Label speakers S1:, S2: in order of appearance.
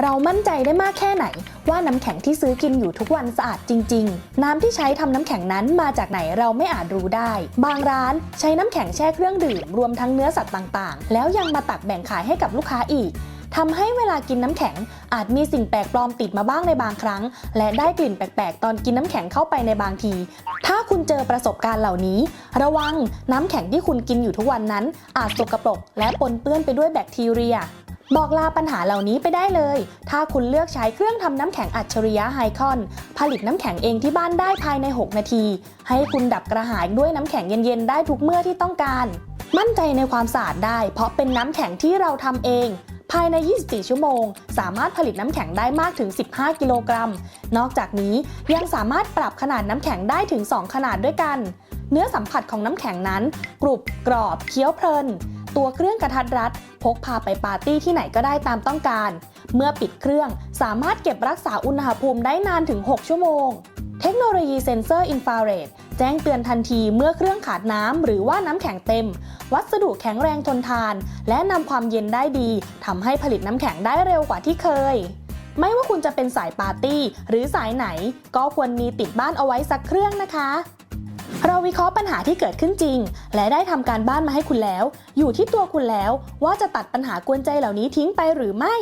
S1: เรามั่นใจได้มากแค่ไหน ว่าน้ำแข็งที่ซื้อกินอยู่ทุกวันสะอาดจริง ๆ น้ำที่ใช้ทำน้ำแข็งนั้นมาจากไหนเราไม่อาจรู้ได้ บางร้านใช้น้ำแข็งแช่เครื่องดื่ม รวมทั้งเนื้อสัตว์ต่างๆ แล้วยังมาตักแบ่งขายให้กับลูกค้าอีกทำให้เวลากินน้ำแข็ง อาจมีสิ่งแปลกปลอมติดมาบ้างในบางครั้ง และได้กลิ่นแปลกๆ ตอนกินน้ำแข็งเข้าไปในบางที ถ้าคุณเจอประสบการณ์เหล่านี้ ระวังน้ำแข็งที่คุณกินอยู่ทุกวันนั้น อาจสกปรกและปนเปื้อนไปด้วยแบคทีเรีย บอกลาปัญหาเหล่านี้ไปได้เลย ถ้าคุณเลือกใช้เครื่องทำน้ำแข็งอัจฉริยะไฮคอน ผลิตน้ำแข็งเองที่บ้านได้ภายใน 6 นาที ให้คุณดับกระหายด้วยน้ำแข็งเย็นๆ ได้ทุกเมื่อที่ต้องการ มั่นใจในความสะอาดได้ เพราะเป็นน้ำแข็งที่เราทำเอง ภายใน 24 ชั่วโมง สามารถผลิตน้ำแข็งได้มากถึง 15 กิโลกรัม นอกจากนี้ยังสามารถปรับขนาดน้ำแข็งได้ถึง 2 ขนาดด้วยกัน เนื้อสัมผัสของน้ำแข็งนั้น กรุบกรอบเคี้ยวเพลิน ตัวเครื่องกระทัดรัด พกพาไปปาร์ตี้ที่ไหนก็ได้ตามต้องการ เมื่อปิดเครื่องสามารถเก็บรักษาอุณหภูมิได้นานถึง 6 ชั่วโมง เทคโนโลยีเซ็นเซอร์อินฟราเรดแจ้งเตือนทันทีเมื่อเครื่องขาดน้ำหรือว่าน้ำแข็งเต็ม วัสดุแข็งแรงทนทาน และนำความเย็นได้ดีทำให้ผลิตน้ำแข็งได้เร็วกว่าที่เคยไม่ว่าคุณจะเป็นสายปาร์ตี้หรือสายไหน ก็ควรมีติดบ้านเอาไว้สักเครื่องนะคะ เราวิเคราะห์ปัญหาที่เกิดขึ้นจริง และได้ทำการบ้านมาให้คุณแล้ว อยู่ที่ตัวคุณแล้วว่าจะตัดปัญหากวนใจเหล่านี้ทิ้งไปหรือไม่